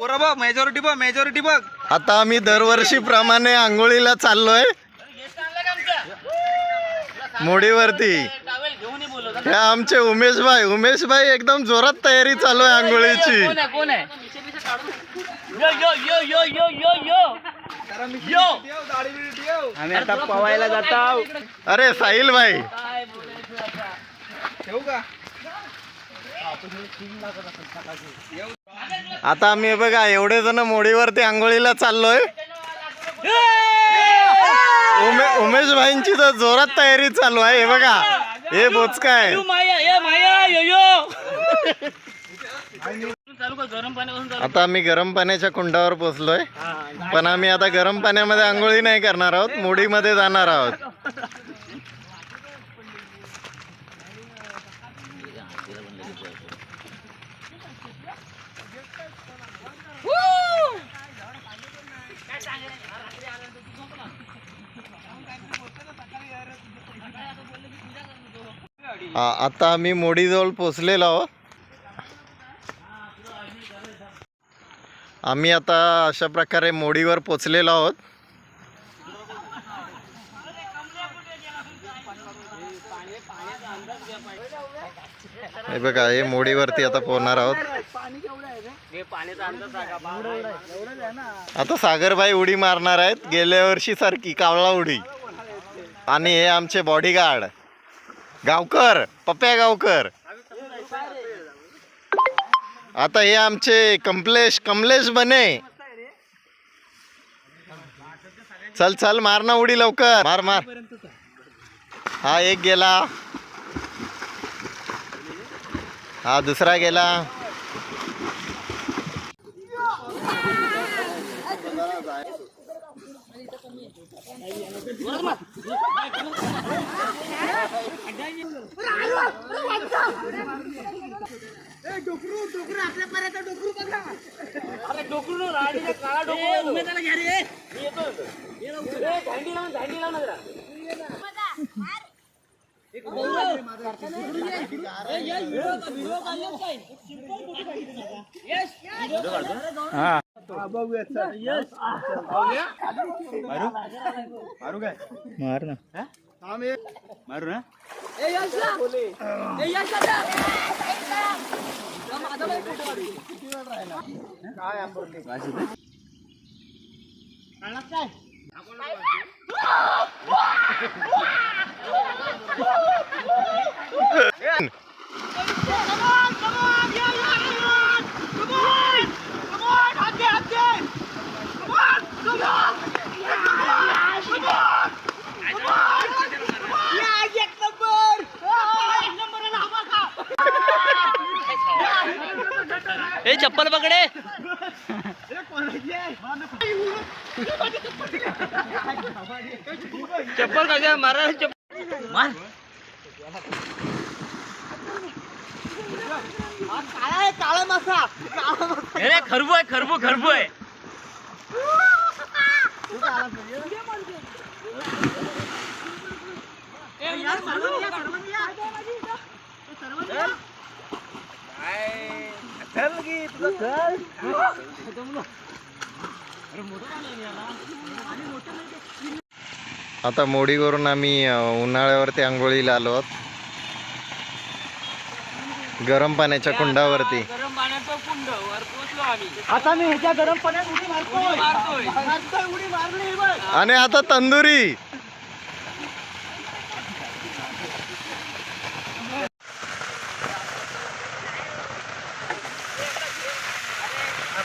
Majority बघ majority बघ आता आम्ही दरवर्षी प्रमाणे आंघोळीला चाललोय. मोडीवरती. आमचे उमेश भाई उमेश भाई एकदम जोरात तयारी चालू आहे आंघोळीची. आम्ही आता पवायला जात अरे साहिल भाई. ठेवू का? आता आम्ही हे बघा एवढे जण मोडीवरती आंघोळीला चाललोय. उमे उमेश भाईंची तर जोरात तयारी चालू आहे हे बघा. हे बोचका आहे. यो माया ये माया यो यो. चालू कर गरम पाण्यापासून चालू आता आम्ही गरम पाण्याच्या कुंडावर पोचलोय पण आम्ही आता गरम पाण्यामध्ये आंघोळी नाही करणार आहोत मोडीमध्ये जाणार आहोत. आता आम्ही मोडीजवळ पोचलेलो आहोत. आम्ही आता अशा प्रकारे मोडीवर पोचलेलो आहोत. हे बघा हे मोडीवरती आता पोहणार आहोत. आता सागरबाई उडी मारणार आहेत. गेल्या वर्षी सारखी कावळा उडी. आणि हे आमचे बॉडीगार्ड गावकर पप्प्या गावकर. आता हे आमचे कमलेश कमलेश बने. चल चल मार ना उडी लवकर. मार मार. हा एक गेला. हा दुसरा गेला. डोकरू डोकरू आपल्या पर्यंत डोकरू बघा अरे डोकरू राणीचा काळा डोकरू उमेदाला घ्या रे येतो झांडी लावून झांडी लावून जरा हा मारू काय? मार ना. आम्ही मारू ना काय એ ચપ્પલ પકડે ચપ્પલ કાઢે મારા ચપ્પલ માર કાળા મસા અરે ખરબો ખરબો ખરબો आता मोडीवरून आम्ही उन्हाळ्यावरती आंघोळीला आलो आहोत. गरम पाण्याच्या कुंडावरती. गरम पाण्याचं कुंड वर पोचलो आम्ही. आता मी ह्याच्या गरम पाण्यात उडी मारतोय. मारतोय. मारतोय उडी मारली बघ. आणि आता तंदुरी.